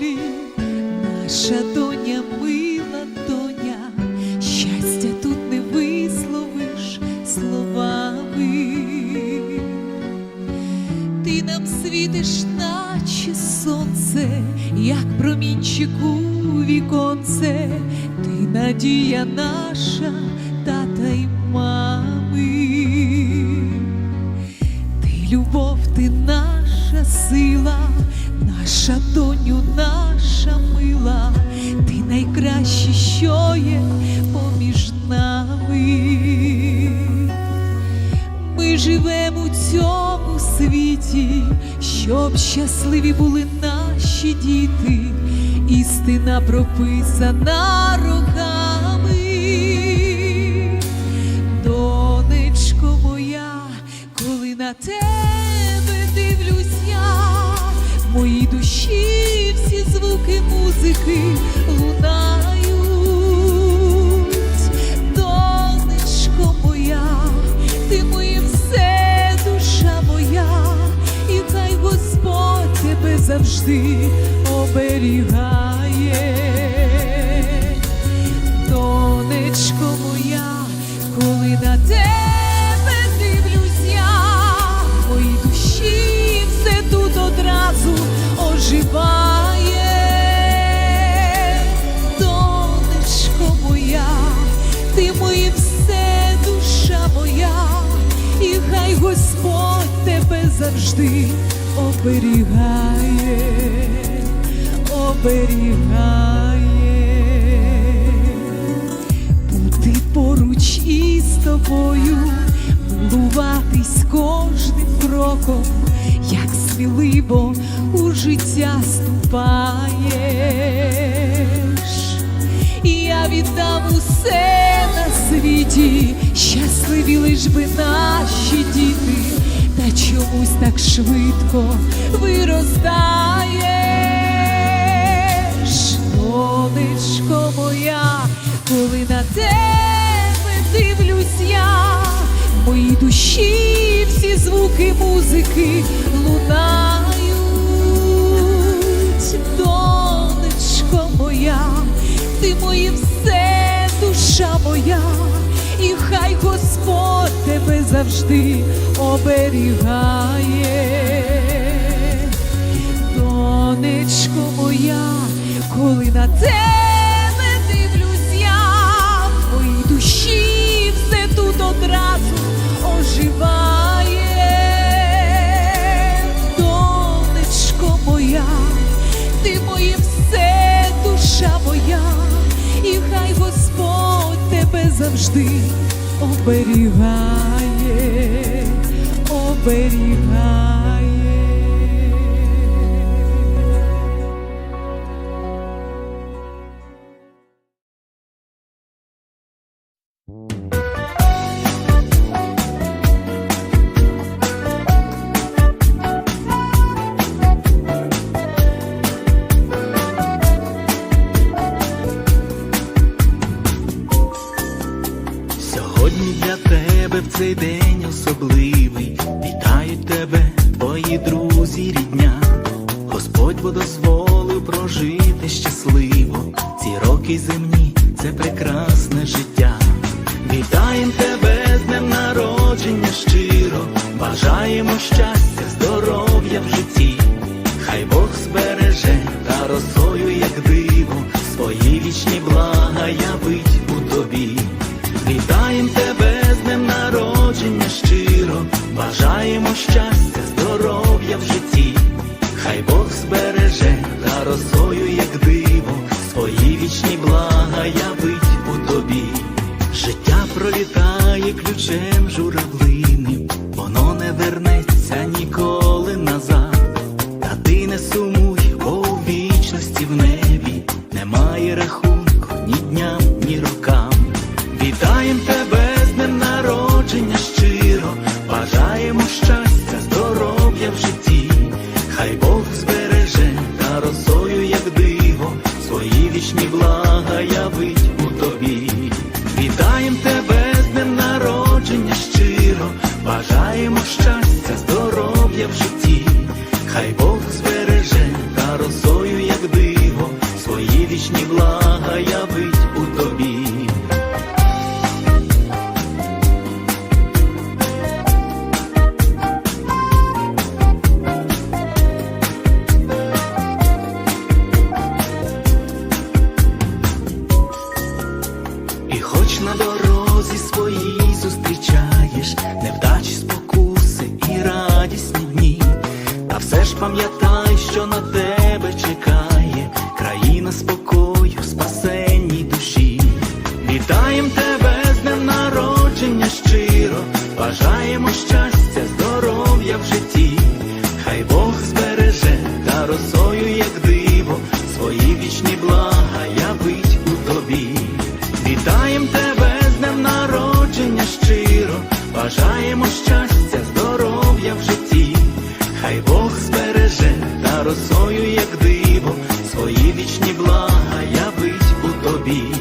волі, наша доня, мила доня, щастя тут не висловиш словами. Ти нам світиш, наче сонце, як промінчик у віконце, ти надія наша, наша доню, наша мила, ти найкраще, що є поміж нами. Ми живемо у цьому світі, щоб щасливі були наші діти, істина прописана роками. Донечко моя, коли на в моїй душі всі звуки музики лунають. Донечко моя, ти моє все, душа моя, і хай Господь тебе завжди оберігає. Донечко моя, коли на тебе оживає. Донечко моя, ти моє все, душа моя, і хай Господь тебе завжди оберігає, оберігає бути поруч із тобою, милуватись кожним кроком, як сміливо життя ступаєш. І я віддам усе на світі, щасливі лиш би наші діти, та чомусь так швидко виростаєш. Донечко моя, коли на тебе дивлюсь я, в моїй душі всі звуки музики лунають. Ти моє все, душа моя, і хай Господь тебе завжди оберігає. Донечко моя, коли на тебе дивлюсь моїй душі все тут одразу оживає. Донечко моя, ти моє все, душа моя, і хай Господь тебе завжди оберігає, оберігає. Сьогодні для тебе в цей день особливий. Вітають тебе, твої друзі, рідня. Господь бо дозволив прожити щасливо. Ці роки земні це прекрасне життя. Вітаєм тебе з днем народження щиро. Бажаємо щастя, здоров'я в житті. Хай Бог збереже та росою, вічні блага явить у тобі. І хоч на дорозі своїй зустрічаєш невдачі спокуси і радісні дні, все ж пам'ятай, що на народження щиро, бажаємо щастя, здоров'я в житті, хай Бог збереже та росою, як диво, свої вічні блага явить у тобі. Вітаєм тебе, з днем народження щиро, бажаємо щастя, здоров'я в житті, хай Бог збереже та росою, як диво, свої вічні блага явить у тобі.